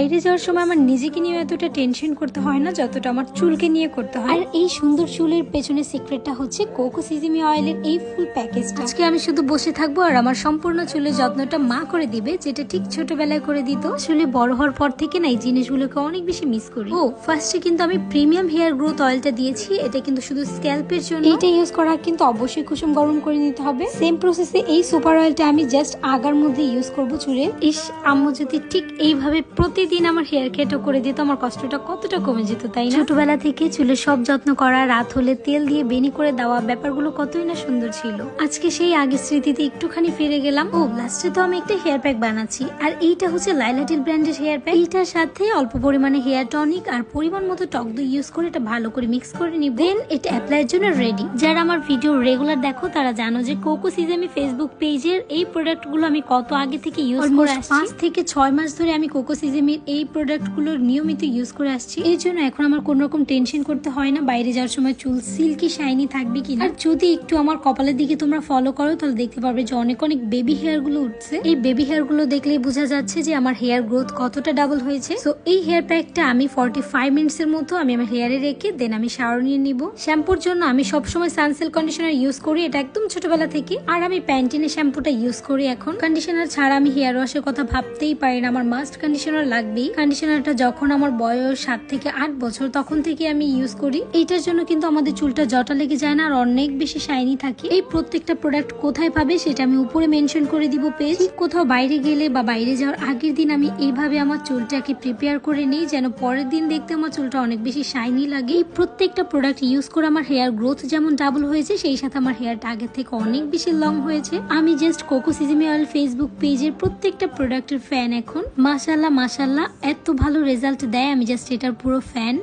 বাইরে যাওয়ার সময় আমার নিজেকে নিয়ে এতটা টেনশন করতে হয় না যতটা আমার চুলকে নিয়ে করতে হয়। আর এই সুন্দর চুলের পেছনে সিক্রেটটা হচ্ছে কোকো সিজিমি অয়েলের এই ফুল প্যাকেজটা আজকে আমি শুধু বসে থাকব আর আমার সম্পূর্ণ চুলের যত্নটা মা করে দিবে যেটা ঠিক ছোটবেলায় করে দিত। আসলে বড় হওয়ার পর থেকে না এই জিনিসগুলোকে অনেক বেশি মিস করি। ও ফার্স্টে কিন্তু আমি প্রিমিয়াম হেয়ার গ্রোথ অয়েলটা দিয়েছি এটা কিন্তু শুধু স্ক্যাল্পের জন্য। এটা ইউজ করা কিন্তু অবশ্যই কুসুম গরম করে নিতে হবে। সেম প্রসেসে এই সুপার অয়েলটা আমি জাস্ট আগার মধ্যে ইউজ করব চুলে। ইস আম্মু যদি ঠিক এইভাবে প্রতিদিন আমার হেয়ার কেটও করে দিত আমার কষ্টটা কতটা কমে যেত তাই না? ছোটবেলা থেকে চুলের সব যত্ন করা রাত হলে তেল দিয়ে বেনি করে দেওয়া ব্যাপারগুলো কতই না সুন্দর ছিল। আজকে সেই আগের স্মৃতিতে একটুখানি ফিরে গেলাম। ও লাস্টে তো আমি একটা হেয়ার প্যাক বানাচ্ছি। আর এইটা হচ্ছে লাইলাটিল ব্র্যান্ডের হেয়ার প্যাক এইটার সাথে অল্প পরিমাণে হেয়ার টনিক আর পরিমাণ মতো টক দই ইউজ করে এটা ভালো করে মিক্স করে নিব। দেন এটা অ্যাপ্লাইয়ের জন্য রেডি যারা আমার ভিডিও রেগুলার দেখো তারা জানো যে কোকো সিজামি ফেসবুক পেজের এই প্রোডাক্টগুলো আমি কত আগে থেকে ইউজ করে আসছি। পাঁচ থেকে ছয় মাস ধরে আমি কোকো সিজামির এই প্রোডাক্টগুলো নিয়মিত ইউজ করে আসছি। এই জন্য এখন আমার কোনো রকম টেনশন করতে হয় না। বাইরে যাওয়ার সময় চুল সিল্কি শাইনি থাকবে কিনা। আর যদি একটু আমার কপালের দিকে তোমরা ফলো করো, তাহলে দেখতে পারবে যে অনেক অনেক বেবি হেয়ারগুলো উঠছে। এই বেবি হেয়ারগুলো দেখলেই বোঝা যাচ্ছে যে আমার হেয়ার গ্রোথ কতটা ডাবল হয়েছে। তো এই হেয়ার প্যাকটা আমি ফর্টি ফাইভ মিনিটসের মতো আমি আমার হেয়ারে রেখে দেন আমি শাওয়ার নিয়ে নিব। শ্যাম্পুর জন্য আমি সবসময় সানসিল্ক কন্ডিশনার ইউজ করি, এটা একদম ছোটবেলা থেকে। আর আমি প্যান্টিনের শ্যাম্পুটা ইউজ করি এখন। কন্ডিশনার ছাড়া আমি হেয়ার ওয়াশের কথা ভাবতেই পারি না। আমার মাস্ট কন্ডিশনার লাগবেই কন্ডিশনারটা যখন আমার বয়স সাত থেকে আট বছর, তখন থেকে আমি ইউজ করি। এইটার জন্য কিন্তু আমাদের চুলটা জটা লেগে যায় না আর অনেক বেশি শাইনি থাকে। এই প্রত্যেকটা প্রোডাক্ট কোথায় পাবে সেটা আমি উপরে মেনশন করে দিব পেজ কোথাও বাইরে গেলে বা বাইরে যাওয়ার আগের দিন আমি এইভাবে আমার চুলটাকে প্রিপেয়ার করে নিই, যেন পরের দিন দেখতে আমার চুলটা অনেক বেশি শাইনি লাগে। এই প্রত্যেকটা প্রোডাক্ট ইউজ করে আমার হেয়ার গ্রোথ যেমন ডাবল হয়েছে, সেই সাথে আমার হেয়ারটা আগের থেকে অনেক বেশি লং হয়েছে। আমি জাস্ট কোকো সিজিমি অয়েল ফেসবুক পেজের প্রত্যেকটা প্রোডাক্টের ফ্যান এখন। মাসাল্লাহ মাসাল্লাহ এত ভালো রেজাল্ট দেয় আমি জাস্ট এটার পুরো ফ্যান